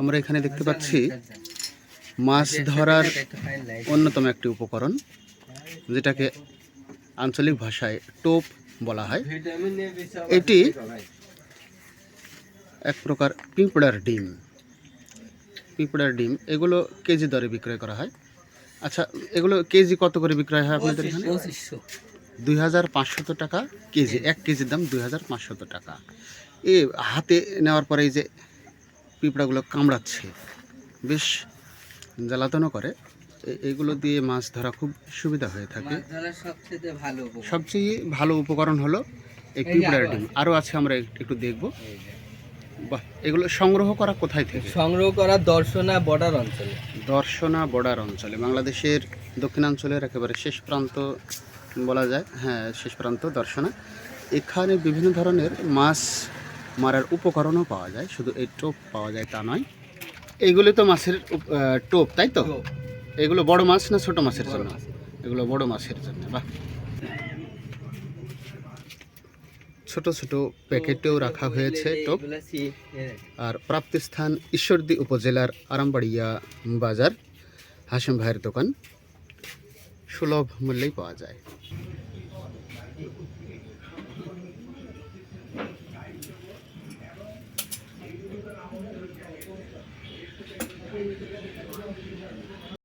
আমরা এখানে দেখতে পাচ্ছি মাছ ধরার অন্যতম একটি উপকরণ, যেটাকে আঞ্চলিক ভাষায় টোপ বলা হয়। এটি এক প্রকার পিঁপড়ার ডিম। পিঁপড়ার ডিম, এগুলো কেজি দরে বিক্রয় করা হয়। আচ্ছা এগুলো কেজি কত করে বিক্রয় হয় আপনাদের এখানে? দুই হাজার পাঁচশত টাকা কেজি, এক কেজির দাম দুই হাজার পাঁচশত টাকা। এ হাতে নেওয়ার পরে এই যে পিঁপড়াগুলো কামড়াচ্ছে। বেশ জ্বালাতনও করে। এগুলো দিয়ে মাছ ধরা খুব সুবিধা হয়ে থাকে। সবচেয়ে ভালো উপকরণ। সবচেয়ে ভালো উপকরণ হলো এই পিঁপড়ার ডিম। আরও আছে আমরা একটু দেখব। বাহ এগুলো সংগ্রহ করা কোথায় থেকে? সংগ্রহ করা দর্শনা বর্ডার অঞ্চলে। দর্শনা বর্ডার অঞ্চলে। বাংলাদেশের দক্ষিণাঞ্চলের একেবারে শেষ প্রান্ত বলা যায়। হ্যাঁ শেষ প্রান্ত দর্শনা। এখানে বিভিন্ন ধরনের মাছ মারার উপকরণও পাওয়া যায় শুধু এই টোপ পাওয়া যায় তা নয়। এইগুলি তো মাছের টোপ তাই তো? এগুলো বড় মাছ না ছোট মাছের জন্য? এগুলো বড় মাছের জন্য বাহ। ছোট ছোট প্যাকেটেও রাখা হয়েছে টোপ। এগুলা আর প্রাপ্তিস্থান ঈশ্বরদী উপজেলার আরামবাড়িয়া বাজার হাসিম ভাইয়ের দোকান। সুলভ মূল্যেই পাওয়া যায়। どういうことですか?